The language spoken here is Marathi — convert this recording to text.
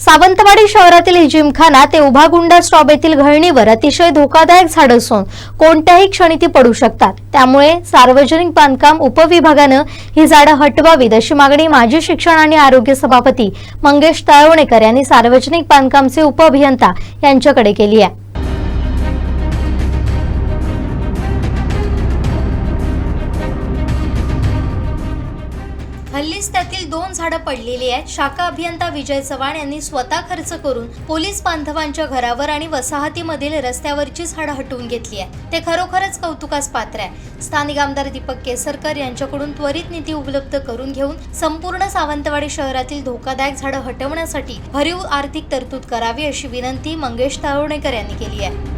सावंतवाडी शहरातील जिमखाना ते उभागुंडा स्टॉप येथील घळणीवर अतिशय धोकादायक झाड असून कोणत्याही क्षणी ती पडू शकतात. त्यामुळे सार्वजनिक बांधकाम उपविभागानं ही झाडं हटवावीत अशी मागणी माजी शिक्षण आणि आरोग्य सभापती मंगेश तळवणेकर यांनी सार्वजनिक बांधकामचे उपअभियंता यांच्याकडे केली आहे. हल्लीच त्यातील दोन झाडं पडलेली आहेत. शाखा अभियंता विजय चव्हाण यांनी स्वतः खर्च करून पोलीस बांधवांच्या घरावर आणि वसाहतीमधील रस्त्यावरची झाडं हटवून घेतली आहे ते खरोखरच कौतुकास पात्र आहे स्थानिक आमदार दीपक केसरकर यांच्याकडून त्वरित निधी उपलब्ध करून घेऊन संपूर्ण सावंतवाडी शहरातील धोकादायक झाडं हटवण्यासाठी भरीव आर्थिक तरतूद करावी अशी विनंती मंगेश तावणेकर यांनी केली आहे.